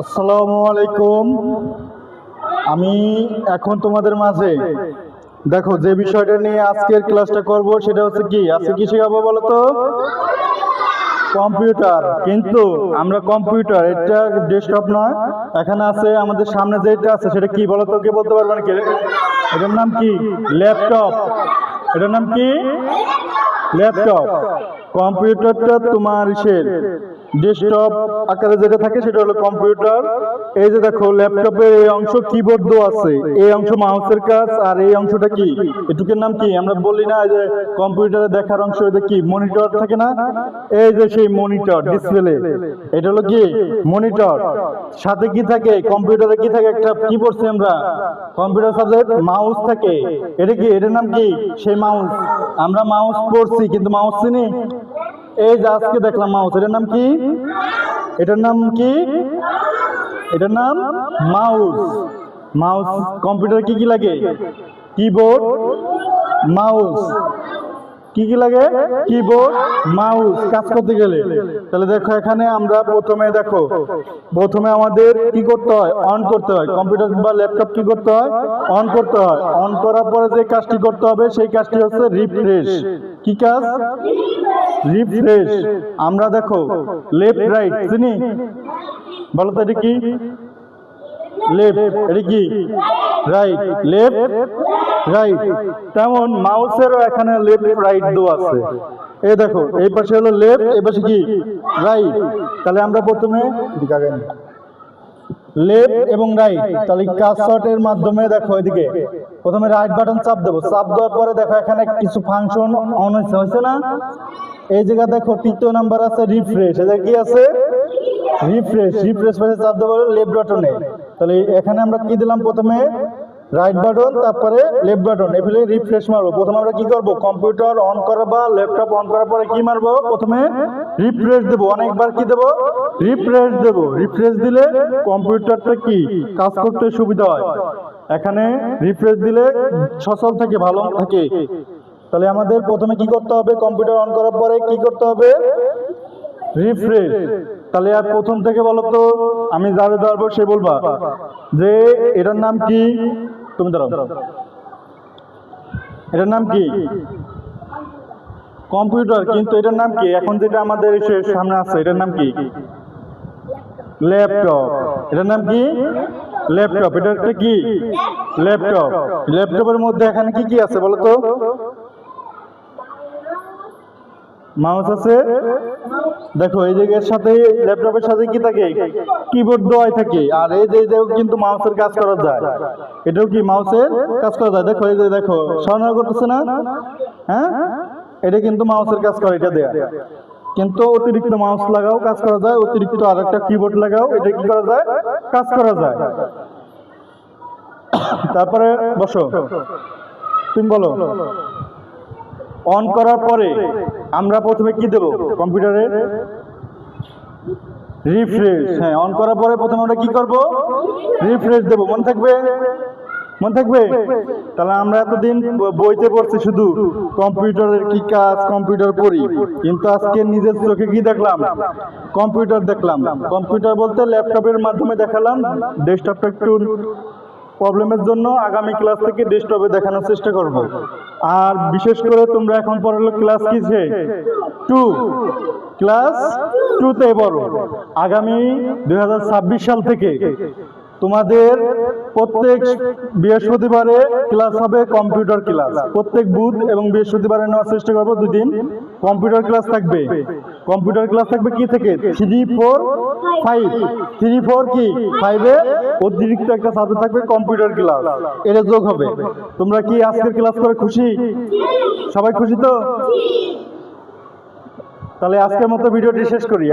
আসসালামু আলাইকুম। আমি এখন তোমাদের মাঝে। দেখো, যে বিষয়টা নিয়ে আজকের ক্লাসটা করব সেটা হচ্ছে কি? আজকে কি শেখাবো বলো তো? কম্পিউটার। কিন্তু আমরা কম্পিউটার, এটা ডেস্কটপ নয়। এখানে আছে আমাদের সামনে যেটা আছে, সেটা কি বলো কে বলতে পারবে নাকি এটার নাম কি? ল্যাপটপ। এটার নাম কি? ল্যাপটপ। কম্পিউটারটা তোমার ইসের। ডেস্কটপ আকারে যেটা থাকে সেটা হলো কম্পিউটার এই যে দেখো ল্যাপটপের এই অংশ কিবোর্ড দেওয়া আছে। এই অংশ মাউসের কাজ, আর এই অংশটা কি? এটুকের নাম কি? আমরা বলি না যে কম্পিউটারে দেখার অংশ এটা কি? মনিটর থাকে না? এই যে সেই মনিটর ডিসপ্লে এটা হলো কি? মনিটর সাথে কি থাকে? কম্পিউটারে কি থাকে? একটা কি পড়ছি আমরা। কম্পিউটার সাবজেক্ট মাউস থাকে। এটা কি? এটার নাম কি? সেই মাউস আমরা মাউস পড়ছি, কিন্তু মাউস চিনি? এই যে আজকে দেখলাম মাউস, এটার নাম কি? এটার নাম কি? এটার নাম মাউস। মাউস, কম্পিউটার কি কি লাগে? Keyboard, mouse. কি কি লাগে? Keyboard, mouse. কাজ করতে গেলে। তাহলে দেখো, এখানে আমরা প্রথমে দেখো, প্রথমে আমাদের কি করতে হয়? অন করতে হয়। কম্পিউটার বা ল্যাপটপ কি করতে হয়? অন করতে হয়। অন করার পরে যে কাজটি করতে হবে, সেই কাজটি হচ্ছে রিফ্রেশ। কি কাজ? রিফ্রেশ আমরা দেখো লেফট রাইট চিনি? বলো তো কি? লেফট এটা কি? রাইট লেফট রাইট তেমন মাউসেরও এখানে লেফট রাইট দো আছে। এই দেখো, এই পাশে হলো লেফট এই পাশে কি? রাইট তাহলে আমরা প্রথমে লেফট এবং রাইট। তাহলে কাজ শটের মাধ্যমে দেখো এদিকে। প্রথমে রাইট বাটন চাপ দেবো। চাপ দেওয়ার পরে দেখো এখানে কিছু ফাংশন অন হয়েছে না? এই জায়গা দেখো তৃতীয় নাম্বার আছে রিফ্রেশ এটা কি আছে? রিফ্রেশ রিফ্রেশ পাশে চাপ দেবো লেফট বাটনে। তাহলে এখানে আমরা কি দিলাম প্রথমে? রাইট বাটন, তারপরে লেফট বাটন। এফেলে রিফ্রেশ মারবো। প্রথমে আমরা কি করব? কম্পিউটার অন করা বা ল্যাপটপ অন করার পরে কি মারবো? প্রথমে রিফ্রেশ দেবো। অনেকবার কি দেবো? রিফ্রেশ দেবো। রিফ্রেশ দিলে কম্পিউটারটা কি? কাজ করতে সুবিধা হয়। এখানে রিফ্রেশ দিলে সচল থাকে, ভালো থাকে। তাহলে আমাদের প্রথমে কি করতে হবে? কম্পিউটার অন করার পরে কি করতে হবে? রিফ্রেশ তাহলে আর প্রথম থেকে বলো তো, আমি যারে ধরবো সে বলবা যে, এটার নাম কি? তুমি ধরো। এটার নাম কি? কম্পিউটার কিন্তু এটার নাম কি? এখন যেটা আমাদের সামনে আছে, এটার নাম কি? ল্যাপটপ এটার নাম কি? ল্যাপটপ এটা একটা কি ল্যাপটপ ল্যাপটপের মধ্যে এখানে কি কি আছে বলো তো? মাউস আছে। দেখো, এই যে এর সাথে ল্যাপটপের সাথে কি থাকে? কিবোর্ড দেওয়াই থাকে। আর এই যে এটাও কিন্তু মাউসের কাজ করা যায়। এটাও কি মাউসের কাজ করা যায়? দেখো, এই যে, দেখো স্বর্ণ করতেছে না? হ্যাঁ? এটা কিন্তু মাউসের কাজ করে, এটা দেয়া। কিন্তু অতিরিক্ত মাউস লাগাও, কাজ করা যায়। অতিরিক্ত আর একটা কিবোর্ড লাগাও, এটা কি করা যায়? কাজ করা যায়। তারপরে বসো। তুমি বলো। অন করার পরে আমরা প্রথমে কি দেব? কম্পিউটারে? রিফ্রেশ হ্যাঁ অন করার পরে প্রথমে আমরা কি করব? রিফ্রেশ দেব। মনে থাকবে? মনে থাকবে? তাহলে আমরা এতদিন বইতে পড়ছি শুধু কম্পিউটারের কি কাজ কম্পিউটার পড়ি, কিন্তু আজকে নিজের চোখে কি দেখলাম? কম্পিউটার দেখলাম। কম্পিউটার বলতে ল্যাপটপের মাধ্যমে দেখালাম, ডেস্কটপটা একটু প্রবলেমের জন্য আগামী ক্লাস থেকে ডেস্কটপে দেখানোর চেষ্টা করব। আর বিশেষ করে তোমরা এখন পড়ালো ক্লাস কিসে? টু। ক্লাস টুতে বড় আগামী দু হাজার ছাব্বিশ সাল থেকে। তোমাদের প্রত্যেক বৃহস্পতিবারে ক্লাস হবে কম্পিউটার ক্লাস। প্রত্যেক বুধ এবং বৃহস্পতিবারে নেওয়ার চেষ্টা করব দুদিন কম্পিউটার ক্লাস থাকবে। কম্পিউটার ক্লাস থাকবে কি থেকে? Three four five three four কি? ফাইভে অতিরিক্ত একটা সাথে থাকবে কম্পিউটার ক্লাস। এটা যোগ হবে। তোমরা কি আজকের ক্লাস করে খুশি? সবাই খুশি তো? তাহলে আজকের মতো ভিডিওটি শেষ করি।